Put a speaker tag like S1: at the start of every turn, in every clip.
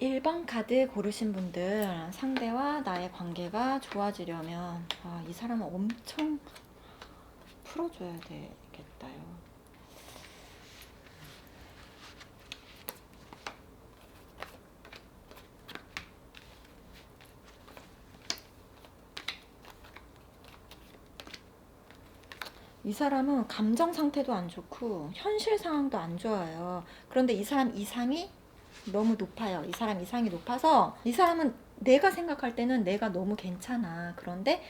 S1: 1번 카드 고르신 분들 상대와 나의 관계가 좋아지려면 아, 이 사람은 엄청 풀어줘야 되겠다요. 이 사람은 감정 상태도 안 좋고 현실 상황도 안 좋아요. 그런데 이 사람 이상이 너무 높아요. 이 사람 이상이 높아서 이 사람은 내가 생각할 때는 내가 너무 괜찮아. 그런데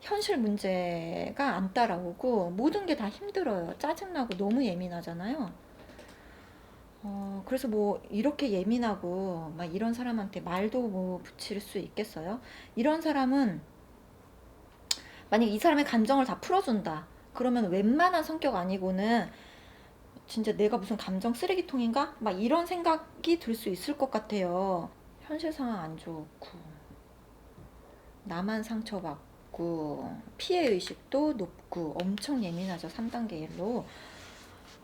S1: 현실 문제가 안 따라오고 모든 게 다 힘들어요. 짜증나고 너무 예민하잖아요. 어, 그래서 뭐 이렇게 예민하고 막 이런 사람한테 말도 뭐 붙일 수 있겠어요? 이런 사람은 만약 이 사람의 감정을 다 풀어준다. 그러면 웬만한 성격 아니고는 진짜 내가 무슨 감정 쓰레기통인가? 막 이런 생각이 들 수 있을 것 같아요. 현실 상황 안 좋고, 나만 상처받고, 피해 의식도 높고, 엄청 예민하죠. 3단계 1로.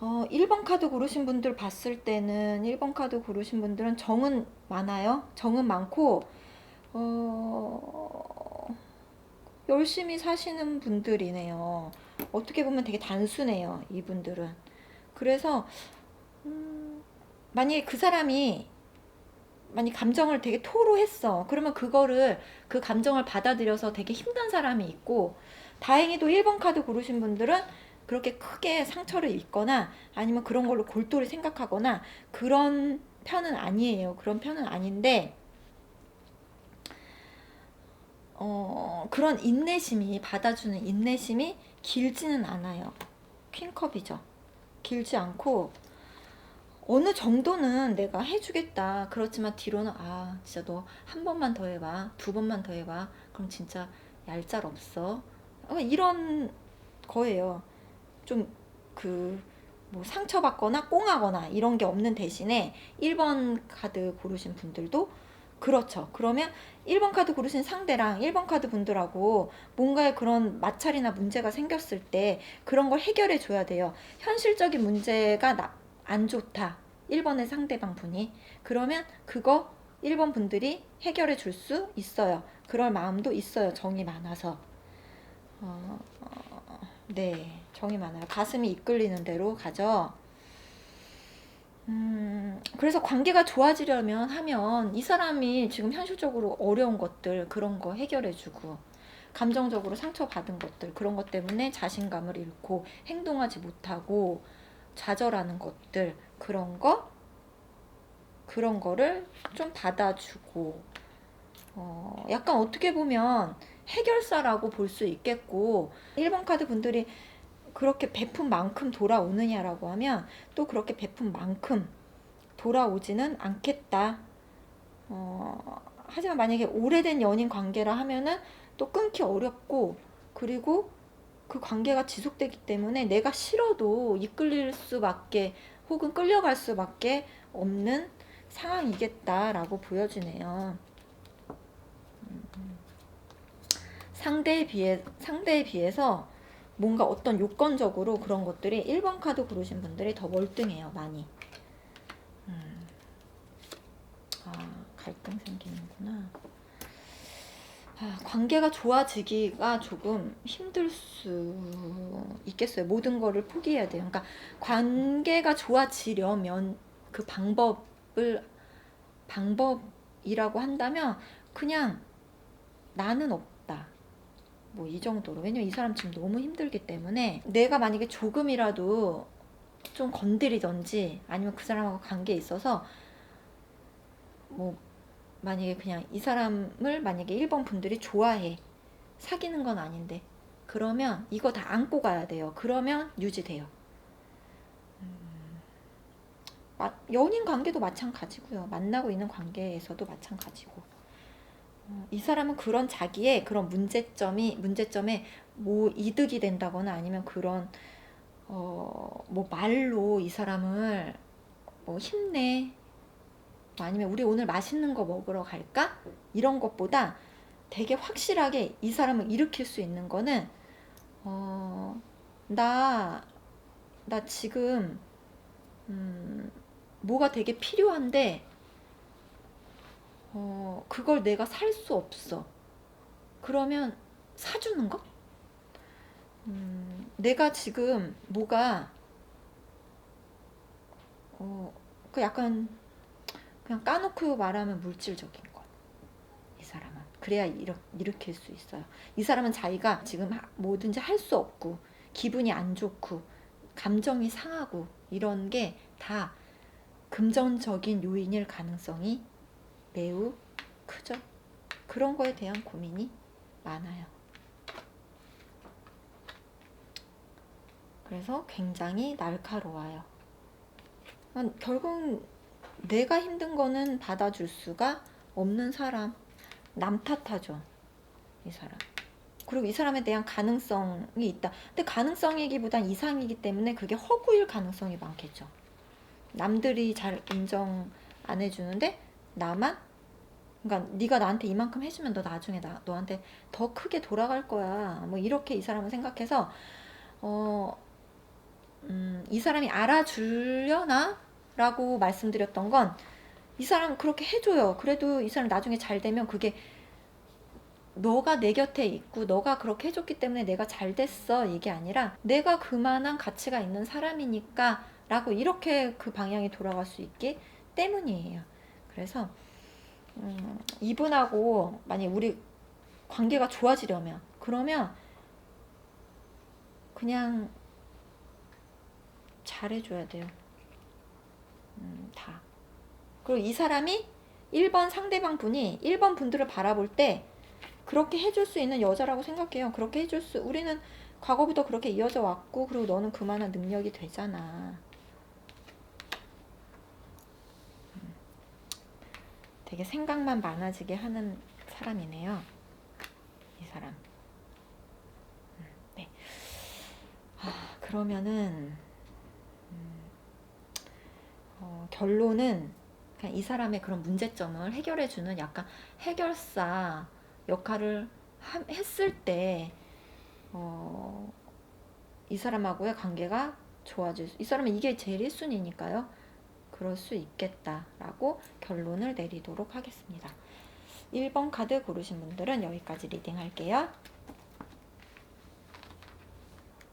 S1: 어, 1번 카드 고르신 분들 봤을 때는, 1번 카드 고르신 분들은 정은 많아요. 정은 많고, 어, 열심히 사시는 분들이네요. 어떻게 보면 되게 단순해요. 이분들은. 그래서 음, 만약에 그 사람이 만약 감정을 되게 토로했어. 그러면 그거를 그 감정을 받아들여서 되게 힘든 사람이 있고 다행히도 1번 카드 고르신 분들은 그렇게 크게 상처를 입거나 아니면 그런 걸로 골똘히 생각하거나 그런 편은 아니에요. 그런 편은 아닌데 어, 그런 인내심이 받아주는 인내심이 길지는 않아요. 퀸컵이죠. 길지 않고 어느 정도는 내가 해주겠다. 그렇지만 뒤로는 아 진짜 너 한 번만 더 해봐, 두 번만 더 해봐. 그럼 진짜 얄짤 없어. 어, 이런 거예요. 좀 그 뭐 상처받거나 꽁하거나 이런 게 없는 대신에 1번 카드 고르신 분들도 그렇죠. 그러면 1번 카드 고르신 상대랑 1번 카드 분들하고 뭔가의 그런 마찰이나 문제가 생겼을 때 그런 걸 해결해 줘야 돼요. 현실적인 문제가 나, 안 좋다. 1번의 상대방 분이. 그러면 그거 1번 분들이 해결해 줄 수 있어요. 그럴 마음도 있어요. 정이 많아서. 어, 어, 네. 정이 많아요. 가슴이 이끌리는 대로 가죠. 음, 그래서 관계가 좋아지려면 하면 이 사람이 지금 현실적으로 어려운 것들 그런 거 해결해주고 감정적으로 상처받은 것들 그런 것 때문에 자신감을 잃고 행동하지 못하고 좌절하는 것들 그런 거? 그런 거를 좀 받아주고 어, 약간 어떻게 보면 해결사라고 볼 수 있겠고 1번 카드 분들이 그렇게 베푼 만큼 돌아오느냐라고 하면 또 그렇게 베푼 만큼 돌아오지는 않겠다. 어, 하지만 만약에 오래된 연인 관계라 하면은 또 끊기 어렵고 그리고 그 관계가 지속되기 때문에 내가 싫어도 이끌릴 수밖에 혹은 끌려갈 수밖에 없는 상황이겠다라고 보여지네요. 음. 상대에 비해 상대에 비해서 뭔가 어떤 요건적으로 그런 것들이 1번 카드 고르신 분들이 더 월등해요, 많이. 음. 아, 갈등 생기는구나. 아, 관계가 좋아지기가 조금 힘들 수 있겠어요. 모든 거를 포기해야 돼요. 그러니까 관계가 좋아지려면 그 방법을 방법이라고 한다면 그냥 나는 없다. 뭐 이 정도로. 왜냐면 이 사람 지금 너무 힘들기 때문에 내가 만약에 조금이라도 좀 건드리던지 아니면 그 사람하고 관계에 있어서 뭐 만약에 그냥 이 사람을 만약에 1번 분들이 좋아해. 사귀는 건 아닌데. 그러면 이거 다 안고 가야 돼요. 그러면 유지돼요. 음, 연인 관계도 마찬가지고요. 만나고 있는 관계에서도 마찬가지고. 어, 이 사람은 그런 자기의 그런 문제점이 문제점에 뭐 이득이 된다거나 아니면 그런 어 뭐 말로 이 사람을 뭐 힘내 뭐 아니면 우리 오늘 맛있는 거 먹으러 갈까? 이런 것보다 되게 확실하게 이 사람을 일으킬 수 있는 거는 어나나 나 지금 음 뭐가 되게 필요한데 어, 그걸 내가 살 수 없어. 그러면 사주는 거? 음, 내가 지금 뭐가 어, 그 약간 그냥 까놓고 말하면 물질적인 거. 이 사람은 그래야 일으, 일으킬 수 있어요. 이 사람은 자기가 지금 하- 뭐든지 할 수 없고 기분이 안 좋고 감정이 상하고 이런 게 다 금전적인 요인일 가능성이 매우 크죠. 그런 거에 대한 고민이 많아요. 그래서 굉장히 날카로워요. 아, 결국 내가 힘든 거는 받아줄 수가 없는 사람. 남 탓하죠. 이 사람. 그리고 이 사람에 대한 가능성이 있다. 근데 가능성이기보단 이상이기 때문에 그게 허구일 가능성이 많겠죠. 남들이 잘 인정 안 해주는데 나만 그러니까 네가 나한테 이만큼 해주면 너 나중에 나 너한테 더 크게 돌아갈 거야. 뭐 이렇게 이 사람은 생각해서 어, 음, 이 사람이 알아주려나 라고 말씀드렸던 건 이 사람 그렇게 해줘요. 그래도 이 사람 나중에 잘 되면 그게 너가 내 곁에 있고 너가 그렇게 해줬기 때문에 내가 잘 됐어 이게 아니라 내가 그만한 가치가 있는 사람이니까 라고 이렇게 그 방향이 돌아갈 수 있기 때문이에요. 그래서 음, 이분하고 만약 우리 관계가 좋아지려면 그러면 그냥 잘해줘야 돼요. 음, 다. 그리고 이 사람이 1번 상대방 분이 1번 분들을 바라볼 때 그렇게 해줄 수 있는 여자라고 생각해요. 그렇게 해줄 수, 우리는 과거부터 그렇게 이어져 왔고, 그리고 너는 그만한 능력이 되잖아. 되게 생각만 많아지게 하는 사람이네요. 이 사람. 음, 네. 아, 그러면은, 음, 어, 결론은 그냥 이 사람의 그런 문제점을 해결해 주는 약간 해결사 역할을 하- 했을 때, 어, 이 사람하고의 관계가 좋아질 수, 이 사람은 이게 제일 1순위니까요. 그럴 수 있겠다라고 결론을 내리도록 하겠습니다. 1번 카드 고르신 분들은 여기까지 리딩 할게요.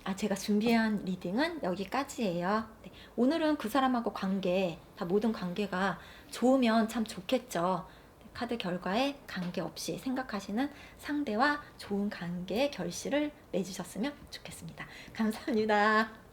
S1: 아, 제가 준비한 리딩은 여기까지예요. 네, 오늘은 그 사람하고 관계, 다 모든 관계가 좋으면 참 좋겠죠. 네, 카드 결과에 관계없이 생각하시는 상대와 좋은 관계의 결실을 맺으셨으면 좋겠습니다. 감사합니다.